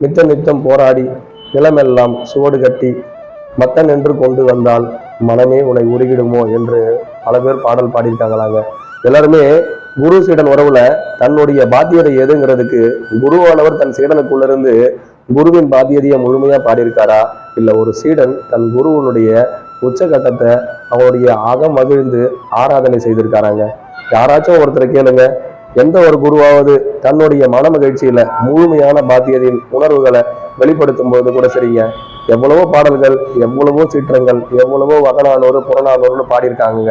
நித்தம் நித்தம் போராடி நிலமெல்லாம் சுவடு கட்டி மத்தன் என்று கொண்டு வந்தால் மனமே உன்னை உருகிடுமோ என்று பல பேர் பாடல் பாடியிருக்காங்களாங்க. எல்லாருமே குரு சீடன் உறவுல தன்னுடைய பாத்தியதை எதுங்கிறதுக்கு குருவானவர் தன் சீடனுக்குள்ள இருந்து குருவின் பாத்தியதையை முழுமையா பாடியிருக்காரா? இல்ல ஒரு சீடன் தன் குருவனுடைய உச்சகட்டத்தை அவருடைய அகம் மகிழ்ந்து ஆராதனை செய்திருக்காராங்க. யாராச்சும் ஒருத்தரை கேளுங்க. எந்த ஒரு குருவாவது தன்னுடைய மன மகிழ்ச்சியில முழுமையான பாத்தியதின் உணர்வுகளை வெளிப்படுத்தும் போது கூட சரிங்க. எவ்வளவோ பாடல்கள் எவ்வளவோ சீற்றங்கள் எவ்வளவோ வகனானோரு புறநானூறுன்னு பாடியிருக்காங்க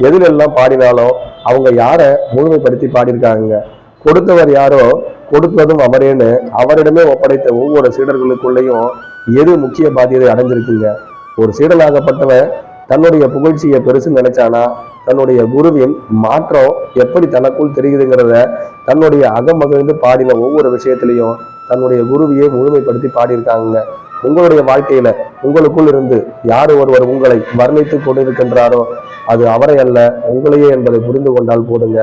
எதிலெல்லாம் பாடினாலும் அவங்க யாரை முழுமைப்படுத்தி பாடியிருக்காங்க கொடுத்தவர் யாரோ கொடுத்ததும் அவரேன்னு அவரிடமே ஒப்படைத்த ஒவ்வொரு சீடர்களுக்குள்ளேயும் எது முக்கிய பாத்தியதை அடைஞ்சிருக்குங்க? ஒரு சீடனாகப்பட்டவன் தன்னுடைய புகழ்ச்சியை பெருசு நினைச்சானா? தன்னுடைய குருவின் மாற்றம் எப்படி தனக்குள் தெரியுதுங்கிறத தன்னுடைய அகமகிழ்ந்து பாடின ஒவ்வொரு விஷயத்திலையும் தன்னுடைய குருவியை முழுமைப்படுத்தி பாடியிருக்காங்க. உங்களுடைய வாழ்க்கையில உங்களுக்குள் இருந்து யார் ஒருவர் உங்களை வர்ணித்து கொண்டிருக்கின்றாரோ அது அவரை அல்ல உங்களையே என்பதை புரிந்து கொண்டால் போடுங்க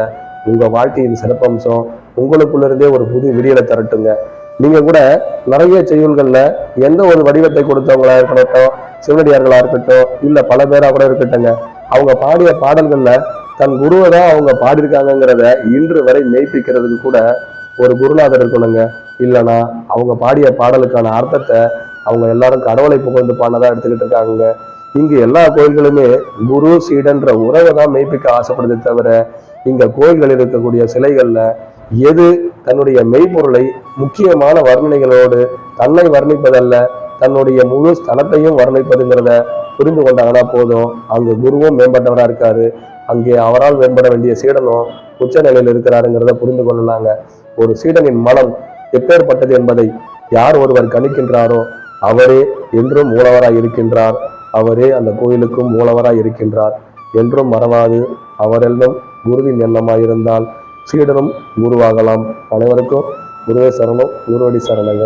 உங்க வாழ்க்கையின் சிறப்பம்சம் உங்களுக்குள்ள இருந்தே ஒரு புது விடியலை தரட்டுங்க. நீங்க கூட நிறைய செய்யுள்கள்ல எந்த ஒரு வடிவத்தை கொடுத்தவங்களா இருக்கட்டும் சிவனடியார்களா இருக்கட்டும் இல்ல பல பேரா கூட இருக்கட்டுங்க அவங்க பாடிய பாடல்கள்ல தன் குருவை தான் அவங்க பாடியிருக்காங்கங்கிறத இன்று வரை மெய்ப்பிக்கிறதுக்கு கூட ஒரு குருநாதர் இருக்கணுங்க. இல்லைன்னா அவங்க பாடிய பாடலுக்கான அர்த்தத்தை அவங்க எல்லாரும் கடவுளை புகழ்ந்து பாடினதா எடுத்துக்கிட்டு இருக்காங்க இங்கு எல்லா கோயில்களுமே குரு சீடன்ற உறவை தான் மெய்ப்பிக்க ஆசைப்படுது தவிர இங்க கோயில்களில் இருக்கக்கூடிய சிலைகள்ல எது தன்னுடைய மெய்ப்பொருளை முக்கியமான வர்ணனைகளோடு தன்னை வர்ணிப்பதல்ல தன்னுடைய முழு ஸ்தலத்தையும் வர்ணிப்பதுங்கிறத புரிந்து கொண்டாங்கன்னா போதும். அங்கு குருவும் மேம்பட்டவரா இருக்காரு. அங்கே அவரால் மேம்பட வேண்டிய சீடனும் உச்ச நிலையில் இருக்கிறாருங்கிறத புரிந்து கொள்ளலாங்க. ஒரு சீடனின் மனம் எப்பேற்பட்டது என்பதை யார் ஒருவர் கணிக்கின்றாரோ அவரே என்றும் மூலவராய் இருக்கின்றார். அவரே அந்த கோயிலுக்கும் மூலவராய் இருக்கின்றார். என்றும் மறவாது. அவரெல்லாம் குருவின் எண்ணமாய் இருந்தால் சீடனும் குருவாகலாம். அனைவருக்கும் குருவே சரணம் குருவடி சரணங்க.